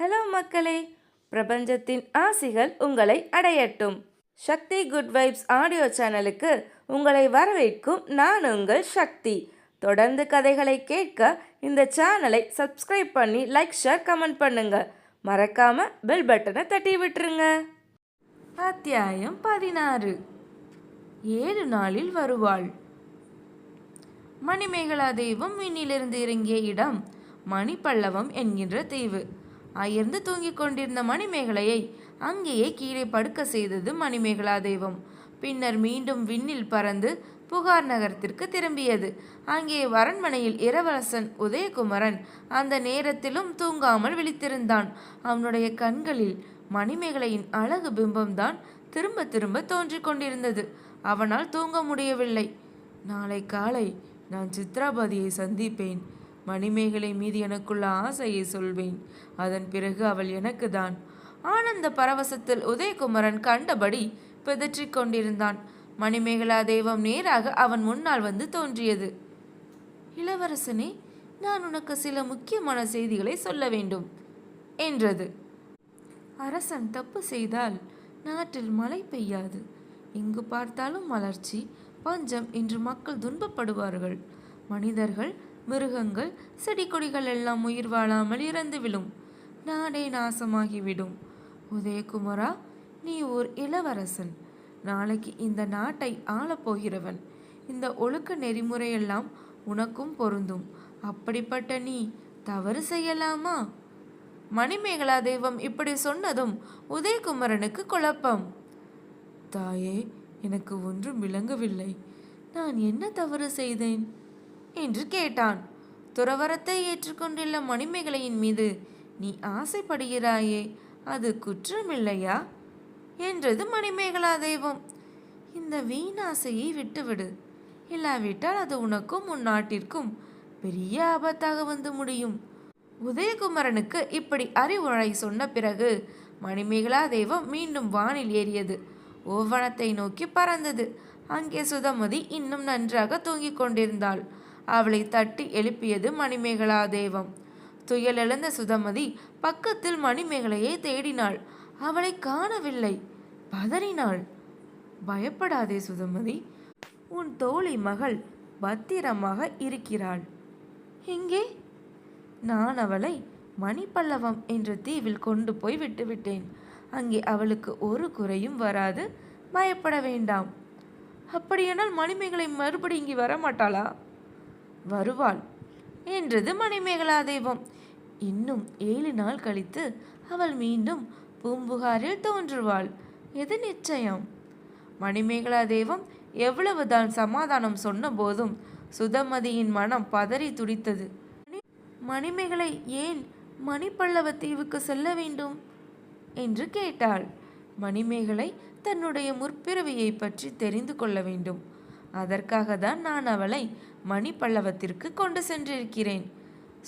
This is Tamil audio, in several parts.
ஹலோ மக்களே பிரபஞ்சத்தின் ஆசிகள் உங்களை அடையட்டும். சக்தி குட் வைப்ஸ் ஆடியோ சேனலுக்கு உங்களை வரவேற்கும் நான் உங்கள் சக்தி. தொடர்ந்து கதைகளை கேட்க இந்த சேனலை சப்ஸ்கிரைப் பண்ணி லைக் ஷேர் கமெண்ட் பண்ணுங்க. மறக்காம பெல் பட்டனை தட்டி விட்டுருங்க. அத்தியாயம் பதினாறு. ஏழு நாளில் வருவாள். மணிமேகலா தெய்வம் விண்ணிலிருந்து இறங்கிய இடம் மணிப்பல்லவம் என்கின்ற தீவு அயர்ந்து தூங்கிக் கொண்டிருந்த மணிமேகலையை அங்கேயே கீழே படுக்க செய்தது மணிமேகலா தெய்வம். பின்னர் மீண்டும் விண்ணில் பறந்து புகார் நகரத்திற்கு திரும்பியது. அங்கே அரண்மனையில் இளவரசன் உதயகுமரன் அந்த நேரத்திலும் தூங்காமல் விழித்திருந்தான். அவனுடைய கண்களில் மணிமேகலையின் அழகு பிம்பம்தான் திரும்ப திரும்ப தோன்றிக் கொண்டிருந்தது. அவனால் தூங்க முடியவில்லை. நாளை காலை நான் சித்ராபதியை சந்திப்பேன். மணிமேகலை மீது எனக்குள்ள ஆசையை சொல்வேன். அதன் பிறகு அவள் எனக்கு தான் ஆனந்த பரவசத்தில் உதயகுமரன் கண்டபடி பிதற்றிக் கொண்டிருந்தான். மணிமேகலா தெய்வம் நேராக அவன் முன்னால் வந்து தோன்றியது. இளவரசனே நான் உனக்கு சில முக்கியமான செய்திகளை சொல்ல வேண்டும் என்றது. அரசன் தப்பு செய்தால் நாட்டில் மழை பெய்யாது. எங்கு பார்த்தாலும் மலர்ச்சி பஞ்சம் என்று மக்கள் துன்பப்படுவார்கள். மனிதர்கள் மிருகங்கள் செடி கொடிகள் எல்லாம் உயிர் வாழாமல் இறந்து விழும் நாடே நாசமாகிவிடும். உதயகுமரா நீ ஓர் இளவரசன். நாளைக்கு இந்த நாட்டை ஆளப்போகிறவன் இந்த ஒழுக்க நெறிமுறையெல்லாம் உனக்கும் பொருந்தும். அப்படிப்பட்ட நீ தவறு செய்யலாமா? மணிமேகலா தெய்வம் இப்படி சொன்னதும் உதயகுமரனுக்கு குழப்பம். தாயே எனக்கு ஒன்றும் விளங்கவில்லை. நான் என்ன தவறு செய்தேன்? என்று கேட்டான். துறவரத்தை ஏற்றுக்கொண்டுள்ள மணிமேகலையின் மீது நீ ஆசைப்படுகிறாயே அது குற்றமில்லையா? என்றது மணிமேகலா தெய்வம். இந்த வீணாசையை விட்டுவிடு. இல்லாவிட்டால் அது உனக்கும் உன் நாட்டிற்கும் பெரிய ஆபத்தாக வந்து முடியும். உதயகுமரனுக்கு இப்படி அறிவுரை சொன்ன பிறகு மணிமேகலா தெய்வம் மீண்டும் வானில் ஏறியது. ஓவனத்தை நோக்கி பறந்தது. அங்கே சுதமதி இன்னும் நன்றாக தூங்கிக் கொண்டிருந்தாள். அவளை தட்டி எழுப்பியது மணிமேகலா தேவம் துயலெழுந்த சுதமதி பக்கத்தில் மணிமேகலையை தேடினாள். அவளை காணவில்லை. பதறினாள். பயப்படாதே சுதமதி. உன் தோழி மகள் பத்திரமாக இருக்கிறாள். எங்கே? நான் அவளை மணிப்பல்லவம் என்ற தீவில் கொண்டு போய் விட்டுவிட்டேன் அங்கே அவளுக்கு ஒரு குறையும் வராது. பயப்பட வேண்டாம். அப்படியானால் மணிமேகலை மறுபடி இங்கே வரமாட்டாளா? வருவாள். என்றது மணிமேகலா தெய்வம். இன்னும் ஏழு நாள் கழித்து அவள் மீண்டும் பூம்புகாரில் தோன்றுவாள். எது நிச்சயம்? மணிமேகலா தெய்வம் எவ்வளவுதான் சமாதானம் சொன்ன போதும் சுதமதியின் மனம் பதறி துடித்தது. மணிமேகலை ஏன் மணிப்பல்லவ தீவுக்கு செல்ல வேண்டும்? என்று கேட்டாள். மணிமேகலை தன்னுடைய முற்பிறவியை பற்றி தெரிந்து கொள்ள வேண்டும். அதற்காக தான் நான் அவளை மணிப்பல்லவத்திற்கு கொண்டு சென்றிருக்கிறேன்.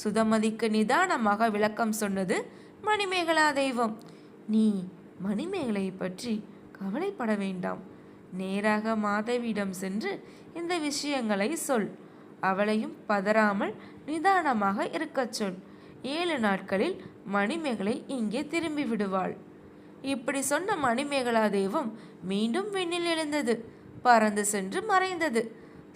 சுதமதிக்கு நிதானமாக விளக்கம் சொன்னது மணிமேகலா தெய்வம். நீ மணிமேகலையை பற்றி கவலைப்பட வேண்டாம். நேராக மாதவியிடம் சென்று இந்த விஷயங்களை சொல். அவளையும் பதறாமல் நிதானமாக இருக்கச் சொல். ஏழு நாட்களில் மணிமேகலை இங்கே திரும்பி விடுவாள். இப்படி சொன்ன மணிமேகலா தெய்வம் மீண்டும் விண்ணில் எழுந்தது. பறந்து சென்று மறைந்தது.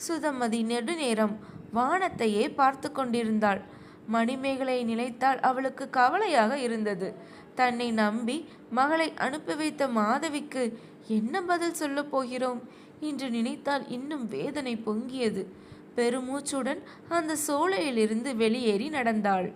சுதமதி நெடுநேரம் வானத்தையே பார்த்து கொண்டிருந்தாள். மணிமேகலை நினைத்தால் அவளுக்கு கவலையாக இருந்தது. தன்னை நம்பி மகளை அனுப்பி வைத்த மாதவிக்கு என்ன பதில் சொல்லப் போகிறோம்? என்று நினைத்தால் இன்னும் வேதனை பொங்கியது. பெருமூச்சுடன் அந்த சோலையிலிருந்து வெளியேறி நடந்தாள்.